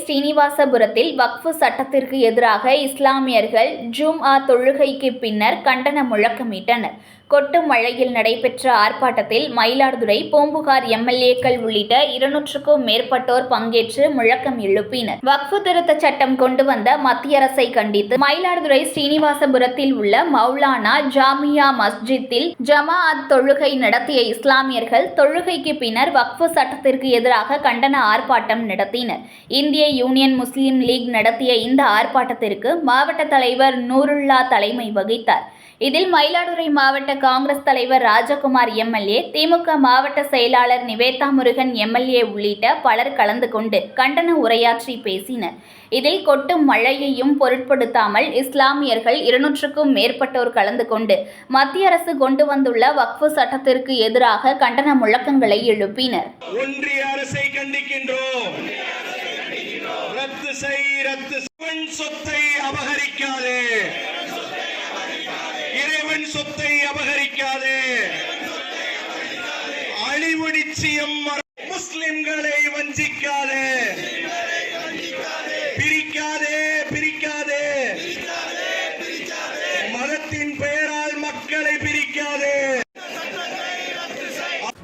ஸ்ரீனிவாசபுரத்தில் வக்ஃபு சட்டத்திற்கு எதிராக இஸ்லாமியர்கள் ஜும்ஆ தொழுகைக்கு பின்னர் கண்டன முழக்கமிட்டனர். கொட்டு மழையில் நடைபெற்ற ஆர்ப்பாட்டத்தில் மயிலாடுதுறை பூம்புகார் எம்எல்ஏக்கள் உள்ளிட்ட இருநூற்றுக்கும் மேற்பட்டோர் பங்கேற்று முழக்கம் எழுப்பினர். வக்ஃபு திருத்த சட்டம் கொண்டு வந்த மத்திய அரசை கண்டித்து மயிலாடுதுறை ஸ்ரீனிவாசபுரத்தில் உள்ள மௌலானா ஜாமியா மஸ்ஜித்தில் ஜமாஅத் தொழுகை நடத்திய இஸ்லாமியர்கள் தொழுகைக்கு பின்னர் வக்ஃபு சட்டத்திற்கு எதிராக கண்டன ஆர்ப்பாட்டம் நடத்தினர். இந்திய யூனியன் முஸ்லீம் லீக் நடத்திய இந்த ஆர்ப்பாட்டத்திற்கு மாவட்ட தலைவர் நூருல்லா தலைமை வகித்தார். இதில் மயிலாடுதுறை மாவட்ட காங்கிரஸ் தலைவர் ராஜகுமார் எம்எல்ஏ திமுக மாவட்ட செயலாளர் நிவேதா முருகன் எம்எல்ஏ உள்ளிட்ட பலர் கலந்து கொண்டு கண்டன உரையாற்றி பேசினர். இதில் கொட்டும் மழையையும் பொருட்படுத்தாமல் இஸ்லாமியர்கள் இருநூற்றுக்கும் மேற்பட்டோர் கலந்து கொண்டு மத்திய அரசு கொண்டு வந்துள்ள வக்ஃபு சட்டத்திற்கு எதிராக கண்டன முழக்கங்களை எழுப்பினர். ஒன்றிய அரசை கண்டிக்கின்றோம். ரத்து செய் ரத்து செய். சொத்தை அபகரிக்காதே. இறைவன் சொத்தை அபகரிக்காதே. அழிவு நிச்சயம் முஸ்லிம்களை வஞ்சிக்காதே. பிரிக்காதே பிரிக்காதே. மதத்தின்